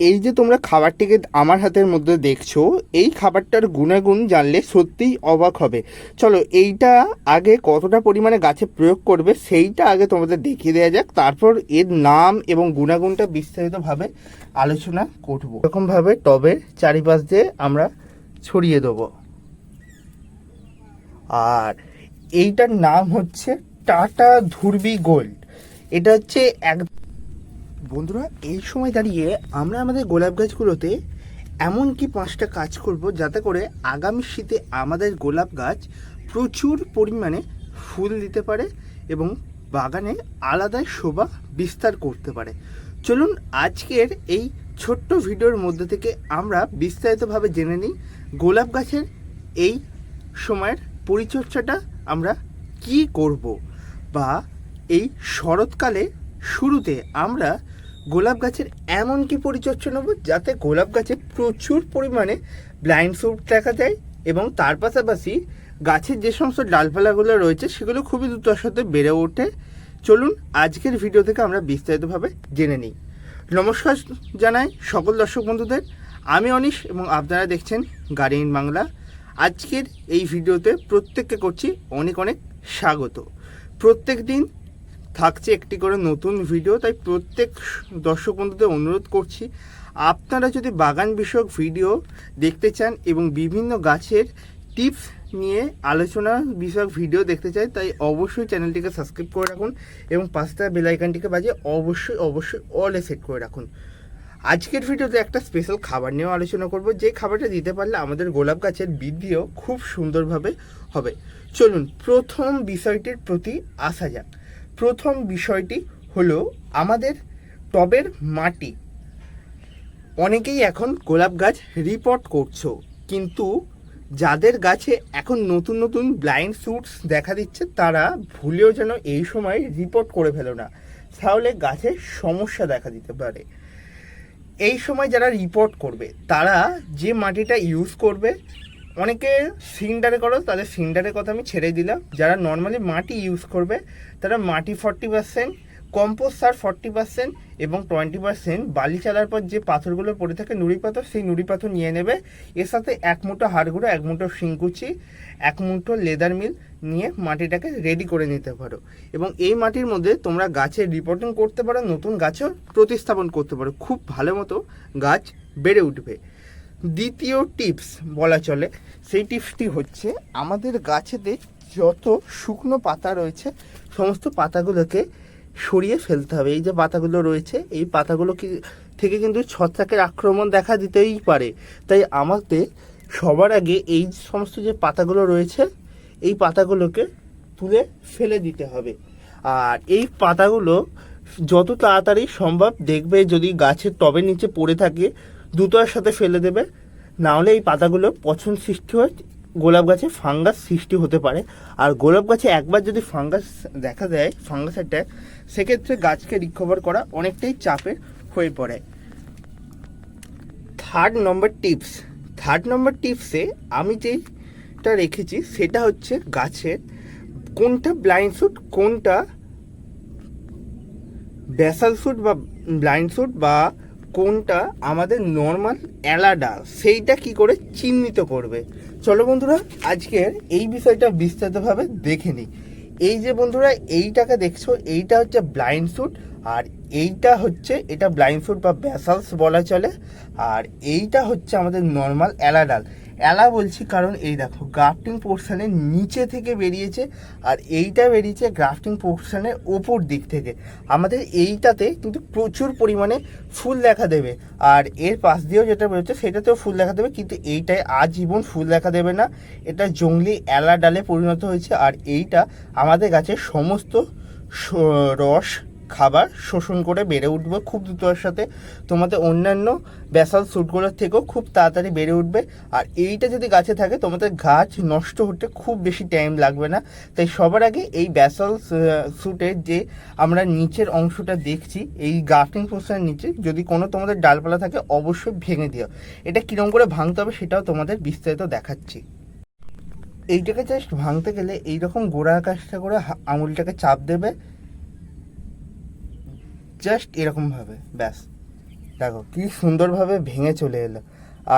এই যে তোমরা খাবারটিকে আমার হাতের মধ্যে দেখছ, এই খাবারটার গুণাগুণ জানলে সত্যিই অবাক হবে। চলো, এইটা আগে কতটা পরিমাণে গাছে প্রয়োগ করবে সেইটা আগে তোমাদের দেখিয়ে দেওয়া যাক। তারপর এর নাম এবং গুণাগুণটা বিস্তারিতভাবে আলোচনা করব। এরকমভাবে টবের চারিপাশ দিয়ে আমরা ছড়িয়ে দেবো। আর এইটার নাম হচ্ছে টাটা ধুরবি গোল্ড। এটা হচ্ছে এক বন্ধুরা, এই সময় দাঁড়িয়ে আমরা আমাদের গোলাপ গাছগুলোতে এমন কি পাঁচটা কাজ করব যাতে করে আগামী শীতে আমাদের গোলাপ গাছ প্রচুর পরিমাণে ফুল দিতে পারে এবং বাগানে আলাদা শোভা বিস্তার করতে পারে। চলুন, আজকের এই ছোট্ট ভিডিওর মধ্যে থেকে আমরা বিস্তারিতভাবে জেনে নিই গোলাপ গাছের এই সময়ের পরিচর্যাটা আমরা কি করব বা এই শরৎকালে শুরুতে আমরা গোলাপ গাছের এমন কি পরিচর্যা নেব যাতে গোলাপ গাছে প্রচুর পরিমাণে ব্লাইন্ড ফ্রুট দেখা যায় এবং তার পাশাপাশি গাছের যে সমস্ত ডালপালাগুলো রয়েছে সেগুলো খুবই দ্রুতর সাথে বেড়ে ওঠে। চলুন আজকের ভিডিও থেকে আমরা বিস্তারিতভাবে জেনে নিই। নমস্কার জানাই সকল দর্শক বন্ধুদের। আমি অনিশ এবং আপনারা দেখছেন গার্ডিয়ান বাংলা। আজকের এই ভিডিওতে প্রত্যেককে করছি অনেক অনেক স্বাগত। প্রত্যেক দিন থাকছে একটি করে নতুন ভিডিও তাই প্রত্যেক দর্শক বন্ধুদের অনুরোধ করছি, আপনারা যদি বাগান বিষয়ক ভিডিও দেখতে চান এবং বিভিন্ন গাছের টিপস নিয়ে আলোচনা বিষয়ক ভিডিও দেখতে চাই, তাই অবশ্যই চ্যানেলটিকে সাবস্ক্রাইব করে রাখুন এবং পাঁচটা বেলাইকানটিকে বাজে অবশ্যই অবশ্যই অলে সেট করে রাখুন। আজকের ভিডিওতে একটা স্পেশাল খাবার নিয়েও আলোচনা করব, যে খাবারটা দিতে পারলে আমাদের গোলাপ গাছের বৃদ্ধিও খুব সুন্দরভাবে হবে। চলুন, প্রথম বিষয়টির প্রতি আসা যাক। প্রথম বিষয়টি হলো আমাদের টবের মাটি। অনেকেই এখন গোলাপ গাছ রিপোর্ট করছ, কিন্তু যাদের গাছে এখন নতুন নতুন ব্লাইন্ড ফ্রুটস দেখা দিচ্ছে, তারা ভুলেও যেন এই সময় রিপোর্ট করে ফেলো না। তাহলে গাছের সমস্যা দেখা দিতে পারে। এই সময় যারা রিপোর্ট করবে, তারা যে মাটিটা ইউজ করবে অনেকে সিন্ডারে করো, তাদের সিন্ডারের কথা আমি ছেড়ে দিলাম। যারা নর্মালি মাটি ইউজ করবে, তারা মাটি ফর্টি পার্সেন্ট কম্পোস্ট সার ফর্টি পার্সেন্ট এবং টোয়েন্টি পার্সেন্ট বালি চালার পর যে পাথরগুলো পড়ে থাকে নুড়ি পাথর, সেই নুড়ি পাথর নিয়ে নেবে। এর সাথে এক মুঠো হাড়গুঁড়ো এক মুঠো শিংকুচি, এক মুঠো লেদার মিল নিয়ে মাটিটাকে রেডি করে নিতে পারো। এবং এই মাটির মধ্যে তোমরা গাছের রিপোর্টিং করতে পারো, নতুন গাছও প্রতিস্থাপন করতে পারো। খুব ভালো মতো গাছ বেড়ে উঠবে। দ্বিতীয় টিপস বলা চলে, সেই টিপসটি হচ্ছে আমাদের গাছেতে যত শুকনো পাতা রয়েছে, সমস্ত পাতাগুলোকে সরিয়ে ফেলতে হবে। এই যে পাতাগুলো রয়েছে, এই পাতাগুলো কি থেকে কিন্তু ছত্রাকের আক্রমণ দেখা দিতেই পারে। তাই আমাদের সবার আগে এই সমস্ত যে পাতাগুলো রয়েছে, এই পাতাগুলোকে তুলে ফেলে দিতে হবে। আর এই পাতাগুলো যত তাড়াতাড়ি সম্ভব দেখবে, যদি গাছের টবের নিচে পড়ে থাকে দ্রুততার সাথে ফেলে দেবে। না হলে এই পাতাগুলো পছন্দ সৃষ্টি হয়, গোলাপ গাছে ফাঙ্গাস সৃষ্টি হতে পারে। আর গোলাপ গাছে একবার যদি ফাঙ্গাস দেখা দেয় ফাঙ্গাস অ্যাটাক সেক্ষেত্রে গাছকে রিকভার করা অনেকটাই চাপের হয়ে পড়ে। Third number tips third number টিপসে আমি যেটা রেখেছি, সেটা হচ্ছে গাছের কোনটা ব্লাইন্ড শুট কোনটা ব্যাসাল শুট বা ব্লাইন্ড শুট বা কোনটা আমাদের নর্মাল অ্যালাডা, সেইটা কি করে চিহ্নিত করবে? চলো বন্ধুরা, আজকের এই বিষয়টা বিস্তারিতভাবে দেখে নিই। এই যে বন্ধুরা, এইটাকে দেখছ, এইটা হচ্ছে ব্লাইন্ড শুট আর এইটা হচ্ছে, এটা ব্লাইন্ড ফুড বা ব্যাসালস বলা চলে, আর এইটা হচ্ছে আমাদের নর্মাল অ্যালাডাল অ্যালা বলছি কারণ এই দেখো গ্রাফটিং পোর্শনের নিচে থেকে বেরিয়েছে, আর এইটা বেরিয়েছে গ্রাফটিং পোর্শনের ওপর দিক থেকে। আমাদের এইটাতে কিন্তু প্রচুর পরিমাণে ফুল দেখা দেবে, আর এর পাশ দিয়েও যেটা বেরোচ্ছে, সেটাতেও ফুল দেখা দেবে, কিন্তু এইটায় আজীবন ফুল দেখা দেবে না। এটা জঙ্গলি অ্যালা ডালে পরিণত হয়েছে, আর এইটা আমাদের গাছের সমস্ত রস খাবার শোষণ করে বেড়ে উঠবে। খুব দ্রুততার সাথে তোমাদের অন্যান্য ব্যাসাল স্যুটগুলোর থেকেও খুব তাড়াতাড়ি বেড়ে উঠবে। আর এইটা যদি গাছে থাকে, তোমাদের গাছ নষ্ট হতে খুব বেশি টাইম লাগবে না। তাই সবার আগে এই ব্যাসাল স্যুটের যে আমরা নিচের অংশটা দেখছি, এই গ্রাফটিং পোর্শনের নিচে যদি কোনো তোমাদের ডালপালা থাকে, অবশ্যই ভেঙে দিও। এটা কীরকম করে ভাঙতে হবে সেটাও তোমাদের বিস্তারিত দেখাচ্ছি। এইটাকে জাস্ট ভাঙতে গেলে এইরকম গোড়া আকাশটা করে আঙুলটাকে চাপ দেবে। জাস্ট এরকমভাবে, ব্যাস। দেখো, কি সুন্দরভাবে ভেঙে চলে এলো।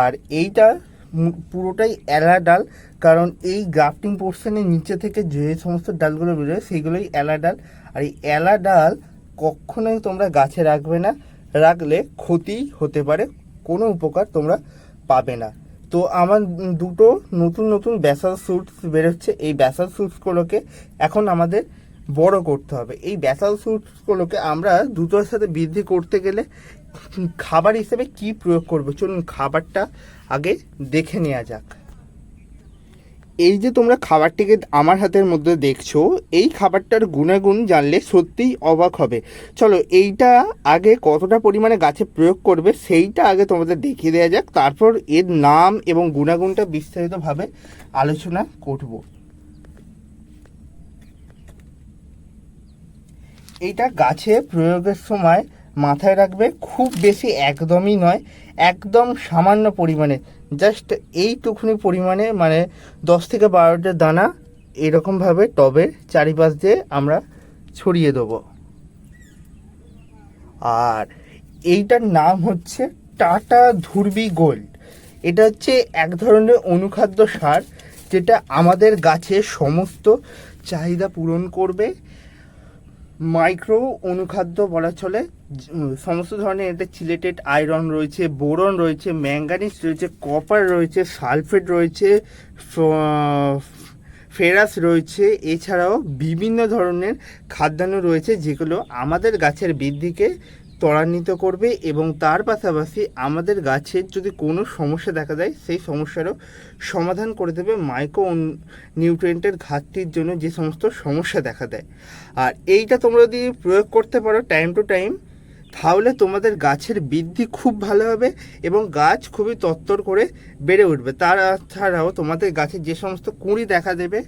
আর এইটা পুরোটাই এলা ডাল, কারণ এই গ্রাফটিং পোর্শনের নিচে থেকে যে সমস্ত ডালগুলো বেরোয়, সেইগুলোই এলা ডাল। আর এই এলা ডাল কখনোই তোমরা গাছে রাখবে না। রাখলে ক্ষতি হতে পারে, কোনো উপকার তোমরা পাবে না। তো আমার দুটো নতুন নতুন ব্যাসাল স্যুটস বেরোচ্ছে। এই ব্যাসাল স্যুটসগুলোকে এখন আমাদের বড় করতে হবে। এই ব্যাসাল স্যুটসগুলোকে আমরা দ্রুতর সাথে বৃদ্ধি করতে গেলে খাবার হিসেবে কি প্রয়োগ করব? চলুন খাবারটা আগে দেখে নেওয়া যাক। এই যে তোমরা খাবারটিকে আমার হাতের মধ্যে দেখছ, এই খাবারটার গুণাগুণ জানলে সত্যিই অবাক হবে। চলো, এইটা আগে কতটা পরিমাণে গাছে প্রয়োগ করবে সেইটা আগে তোমাদের দেখিয়ে দেওয়া যাক। তারপর এর নাম এবং গুণাগুণটা বিস্তারিতভাবে আলোচনা করব। এইটা গাছে প্রয়োগের সময় মাথায় রাখবে, খুব বেশি একদমই নয়, একদম সামান্য পরিমাণে। জাস্ট এইটুকুনি পরিমাণে মানে দশ থেকে বারোটা দানা এরকমভাবে টবের চারিপাশ দিয়ে আমরা ছড়িয়ে দেবো। আর এইটার নাম হচ্ছে টাটা ধুরবি গোল্ড। এটা হচ্ছে এক ধরনের অনুখাদ্য সার, যেটা আমাদের গাছের সমস্ত চাহিদা পূরণ করবে মাইক্রো অনুখাদ্য বলা চলে। সমস্ত ধরনের এতে চিলেটেড আয়রন রয়েছে, বোরন রয়েছে, ম্যাঙ্গানিজ রয়েছে, কপার রয়েছে, সালফেট রয়েছে ফেরাস রয়েছে। এছাড়াও বিভিন্ন ধরনের খাদ্যান্ন রয়েছে যেগুলো আমাদের গাছের বৃদ্ধিকে ত্বরান্বিত করবে এবং তার পাশাপাশি আমাদের গাছের যদি কোনো সমস্যা দেখা দেয়, সেই সমস্যারও সমাধান করে দেবে মাইক্রো নিউট্রিয়েন্টের ঘাটতির জন্য যে সমস্ত সমস্যা দেখা দেয়। আর এইটা তোমরা যদি প্রয়োগ করতে পারো টাইম টু টাইম তাহলে তোমাদের গাছের বৃদ্ধি খুব ভালো হবে এবং গাছ খুবই তত্তর করে বেড়ে উঠবে। তাছাড়াও তোমাদের গাছের যে সমস্ত কুঁড়ি দেখা দেবে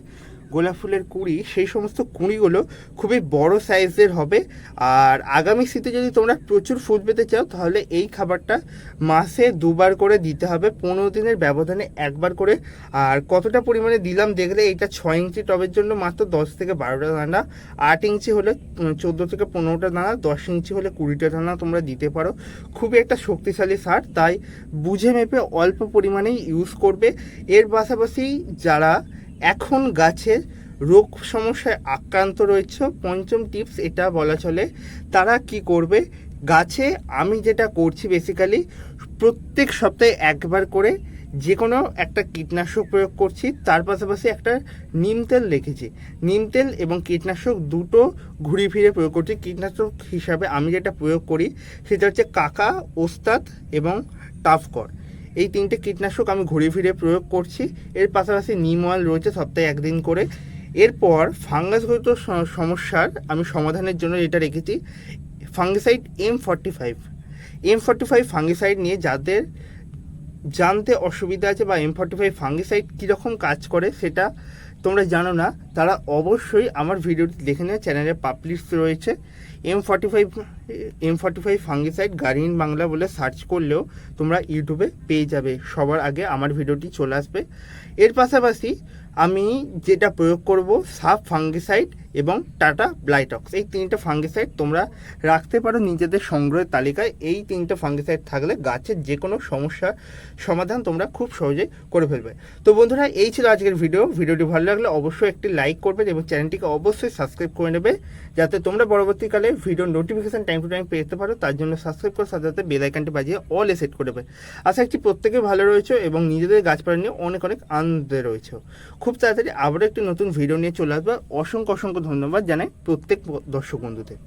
গোলাপ ফুলের কুঁড়ি, সেই সমস্ত কুঁড়িগুলো খুবই বড় সাইজের হবে। আর আগামী শীতে যদি তোমরা প্রচুর ফুল পেতে চাও, তাহলে এই খাবারটা মাসে দুবার করে দিতে হবে। পনেরো দিনের ব্যবধানে একবার করে। আর কতটা পরিমাণে দিলাম দেখলে এইটা ছয় ইঞ্চি টবের জন্য মাত্র দশ থেকে বারোটা দানা। আট ইঞ্চি হলে চোদ্দ থেকে পনেরোটা দানা, দশ ইঞ্চি হলে কুড়িটা দানা তোমরা দিতে পারো। খুবই একটা শক্তিশালী সার, তাই বুঝে মেপে অল্প পরিমাণেই ইউজ করবে। এর পাশাপাশি যারা এখন গাছের রোগ সমস্যায় আক্রান্ত রয়েছে। পঞ্চম টিপস এটা বলা চলে, তারা কি করবে? গাছে আমি যেটা করছি বেসিক্যালি প্রত্যেক সপ্তাহে একবার করে যে কোনো একটা কীটনাশক প্রয়োগ করছি, তার পাশাপাশি একটা নিম তেল রেখেছি। নিম তেল এবং কীটনাশক দুটো ঘুরিয়ে ফিরে প্রয়োগ করছি। কীটনাশক হিসাবে আমি যেটা প্রয়োগ করি, সেটা হচ্ছে কাকা, ওস্তাদ এবং টাফকর। এই তিনটে কীটনাশক আমি ঘুরে ফিরে প্রয়োগ করছি। এর পাশাপাশি নিম অয়েল রয়েছে সপ্তাহে একদিন করে। এরপর ফাঙ্গাসগত সমস্যার আমি সমাধানের জন্য এটা রেখেছি। Fungicide M forty five M forty five fungicide নিয়ে যাদের জানতে অসুবিধা আছে বা এম ফর্টি ফাইভ ফাঙ্গিসাইড কীরকম কাজ করে সেটা তোমরা জানো না, তারা অবশ্যই আমার ভিডিওটি দেখে নেওয়া চ্যানেলে পাবলিশ রয়েছে। M forty five M forty five fungicide guardian Bangla বলে সার্চ করলেও তোমরা ইউটিউবে পেয়ে যাবে। সবার আগে আমার ভিডিওটি চলে আসবে। এর পাশাপাশি আমি যেটা প্রয়োগ করব, সাব ফাঙ্গিসাইড এবং টাটা ব্লাইটক্স। এই তিনটে ফাঙ্গিসাইড তোমরা রাখতে পারো নিজেদের সংগ্রহের তালিকায়। এই তিনটে ফাঙ্গিসাইড থাকলে গাছের যে কোনো সমস্যার সমাধান তোমরা খুব সহজেই করে ফেলবে। তো বন্ধুরা, এই ছিল আজকের ভিডিও। ভিডিওটি ভালো লাগলে অবশ্যই একটি লাইক করবে এবং চ্যানেলটিকে অবশ্যই সাবস্ক্রাইব করে নেবে, যাতে তোমরা পরবর্তীকালে video notification time to time পেতে পারো। তার জন্য সাবস্ক্রাইব করার সাথে সাথে বেল আইকনটি বাজিয়ে অল এ সেট করে দেবে। আশা একটি প্রত্যেকে ভালো রয়েছে এবং নিজেদের গাছপালা নিয়ে অনেক অনেক আনন্দে রয়েছে। খুব তাড়াতাড়ি আবারও একটি নতুন ভিডিও নিয়ে চলে আসব। অসংখ্য অসংখ্য ধন্যবাদ জানাই প্রত্যেক দর্শক বন্ধুদের।